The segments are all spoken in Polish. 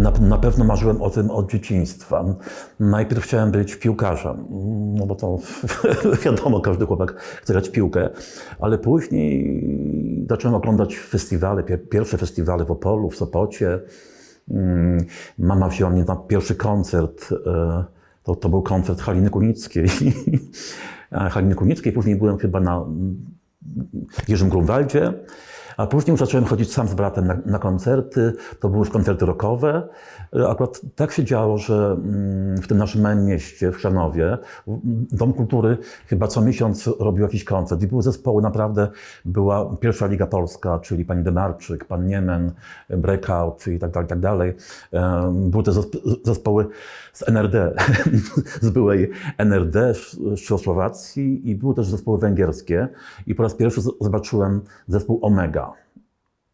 Na, na pewno marzyłem o tym od dzieciństwa. Najpierw chciałem być piłkarzem, no bo to wiadomo, każdy chłopak chce grać piłkę, ale później zacząłem oglądać festiwale, pier- pierwsze festiwale w Opolu, w Sopocie. Mm, Mama wzięła mnie na pierwszy koncert. e, To, to był koncert Haliny Kunickiej. Haliny Kunickiej. Później byłem chyba na Jerzym Grunwaldzie, a później już zacząłem chodzić sam z bratem na, na koncerty. To były już koncerty rockowe. E, Akurat tak się działo, że mm, w tym naszym małym mieście, w Chrzanowie, w- Dom Kultury chyba co miesiąc robił jakiś koncert i były zespoły, naprawdę była pierwsza Liga Polska, czyli pani Demarczyk, pan Niemen, Breakout i tak dalej, i tak dalej. E, Były te zesp- zespoły z NRD, z byłej NRD, z Czechosłowacji i były też zespoły węgierskie i po raz pierwszy zobaczyłem zespół Omega.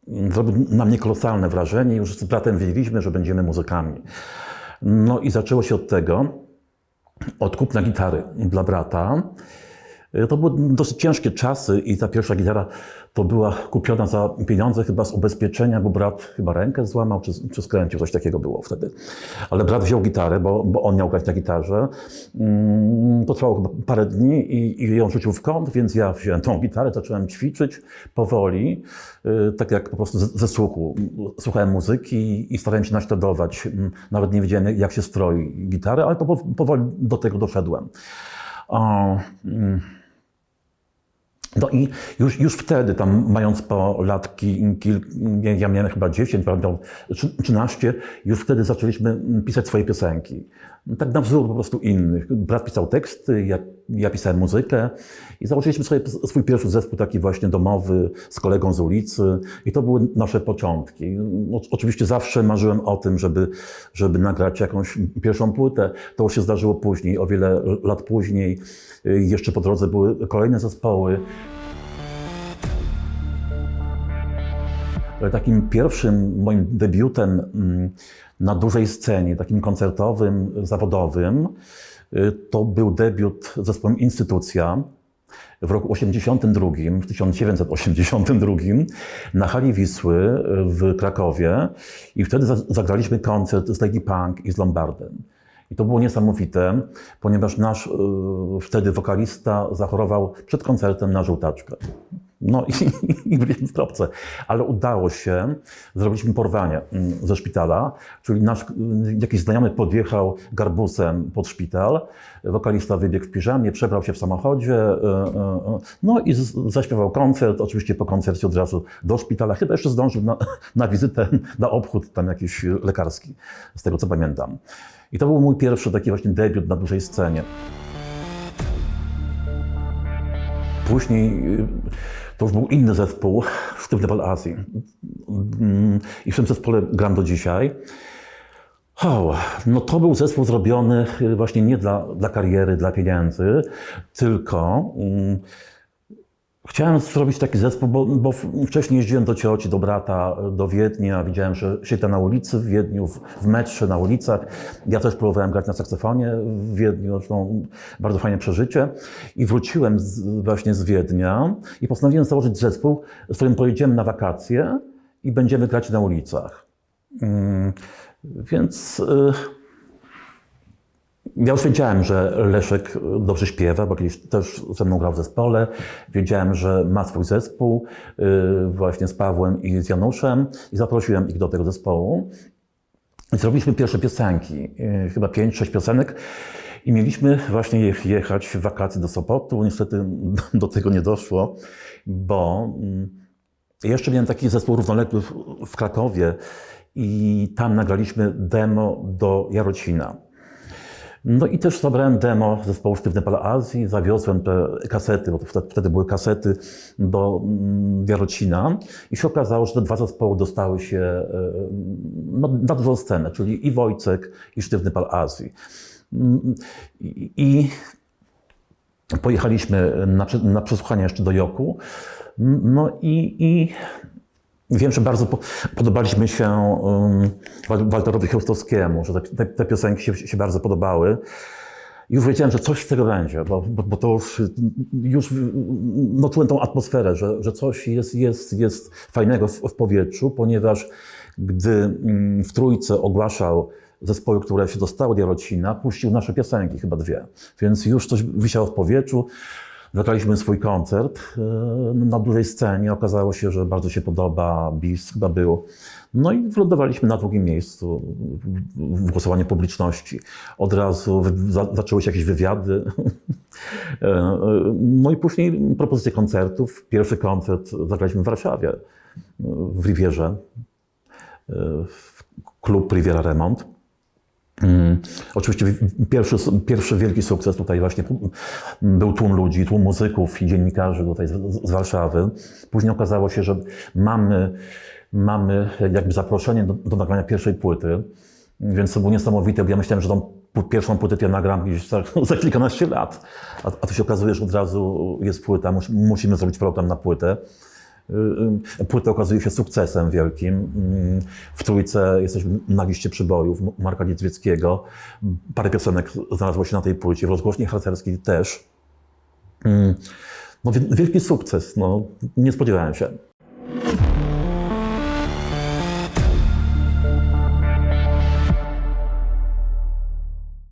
Zrobił na mnie kolosalne wrażenie. Już z bratem wiedzieliśmy, że będziemy muzykami. No i zaczęło się od tego, od kupna gitary dla brata. To były dosyć ciężkie czasy i ta pierwsza gitara to była kupiona za pieniądze chyba z ubezpieczenia, bo brat chyba rękę złamał czy, czy skręcił, coś takiego było wtedy. Ale brat wziął gitarę, bo, bo on miał grać na gitarze. Mm, To trwało chyba parę dni i, i ją rzucił w kąt, więc ja wziąłem tą gitarę, zacząłem ćwiczyć powoli, y, tak jak po prostu ze, słuchu. Słuchałem muzyki i starałem się naśladować. Mm, Nawet nie wiedziałem, jak się stroi gitarę, ale po, powoli do tego doszedłem. O, mm. No i już, już wtedy, tam mając po lat ki- kil, nie, ja miałem chyba 10, pan miał trzy- 13, już wtedy zaczęliśmy pisać swoje piosenki. Tak na wzór po prostu innych. Brat pisał teksty, ja, ja pisałem muzykę i założyliśmy sobie swój pierwszy zespół taki właśnie domowy z kolegą z ulicy i to były nasze początki. O- Oczywiście zawsze marzyłem o tym, żeby, żeby nagrać jakąś pierwszą płytę. To już się zdarzyło później, o wiele lat później. Y, Jeszcze po drodze były kolejne zespoły. Takim pierwszym moim debiutem mm, na dużej scenie, takim koncertowym, zawodowym, y, to był debiut zespołem Instytucja w roku 82, w 1982 na hali Wisły y, w Krakowie i wtedy za- zagraliśmy koncert z Lady Punk i z Lombardem. I to było niesamowite, ponieważ nasz wtedy wokalista zachorował przed koncertem na żółtaczkę. No i, i byliśmy w kropce. Ale udało się, zrobiliśmy porwanie mm, ze szpitala, czyli nasz y, jakiś znajomy podjechał garbusem pod szpital, wokalista wybiegł w piżamie, przebrał się w samochodzie, y, y, no i zaśpiewał koncert, oczywiście po koncercie od razu do szpitala, chyba jeszcze zdążył na, na wizytę, na obchód tam jakiś lekarski, z tego co pamiętam. I to był mój pierwszy taki właśnie debiut na dużej scenie. Później y, to już był inny zespół, Sztywny Bal Azji. Mm, I w tym zespole gram do dzisiaj. O, no to był zespół zrobiony y, właśnie nie dla, dla kariery, dla pieniędzy, tylko mm, Chciałem zrobić taki zespół, bo, bo wcześniej jeździłem do cioci, do brata, do Wiednia. Widziałem, że siedzę na ulicy w Wiedniu, w, w metrze, na ulicach. Ja też próbowałem grać na saksofonie w Wiedniu, zresztą bardzo fajne przeżycie. I wróciłem z, właśnie z Wiednia i postanowiłem założyć zespół, z którym pojedziemy na wakacje i będziemy grać na ulicach. Mm, więc... Y, ja już wiedziałem, że Leszek dobrze śpiewa, bo kiedyś też ze mną grał w zespole. Wiedziałem, że ma swój zespół yy, właśnie z Pawłem i z Januszem i zaprosiłem ich do tego zespołu. Zrobiliśmy pierwsze piosenki, yy, chyba pięć, sześć piosenek. I mieliśmy właśnie je- jechać w wakacje do Sopotu. Niestety do tego nie doszło, bo mm, jeszcze miałem taki zespół równoległy w Krakowie i tam nagraliśmy demo do Jarocina. No i też zabrałem demo zespołu Sztywne Pala Azji, zawiozłem te kasety, bo wtedy, były kasety do mm, Jarocina i się okazało, że te dwa zespoły dostały się e, no, na dużą scenę, czyli i Wojcek, i Sztywny Pal Azji. Mm, I, pojechaliśmy na, na przesłuchanie jeszcze do Joku. No i, i Wiem, że bardzo po, podobaliśmy się um, Wal- Walterowi Chełstowskiemu, że te, te, te piosenki się, się bardzo podobały. już wiedziałem, że coś z tego będzie, bo, bo, bo to już, już no, czułem tą atmosferę, że, że coś jest, jest, jest fajnego w, w powietrzu, ponieważ gdy mm, w Trójce ogłaszał zespoły, które się dostały do Jarocina, puścił nasze piosenki, chyba dwie. Więc już coś wisiało w powietrzu. Zagraliśmy swój koncert e, na dużej scenie. Okazało się, że bardzo się podoba, bis chyba był. No i wylądowaliśmy na drugim miejscu w głosowaniu publiczności. Od razu zaczęły się jakieś wywiady. E, No i później propozycje koncertów. Pierwszy koncert zagraliśmy w Warszawie, w Rivierze. E, Klub Riviera Remont. Mm, Oczywiście wi- pierwszy, pierwszy wielki sukces tutaj właśnie był tłum ludzi, tłum muzyków i dziennikarzy tutaj z, z Warszawy. Później okazało się, że mamy, mamy jakby zaproszenie do, do nagrania pierwszej płyty, więc to było niesamowite, bo ja myślałem, że tą pierwszą płytę ja nagram gdzieś za, za kilkanaście lat, a, a tu się okazuje, że od razu jest płyta, mus, musimy zrobić program na płytę. Y, y, Płyta okazuje się sukcesem wielkim. Mm, W trójce jesteśmy na liście przybojów Marka Niedźwieckiego. Parę piosenek znalazło się na tej płycie, w rozgłośni harcerskiej też. Mm, No, wi- wielki sukces, no, nie spodziewałem się.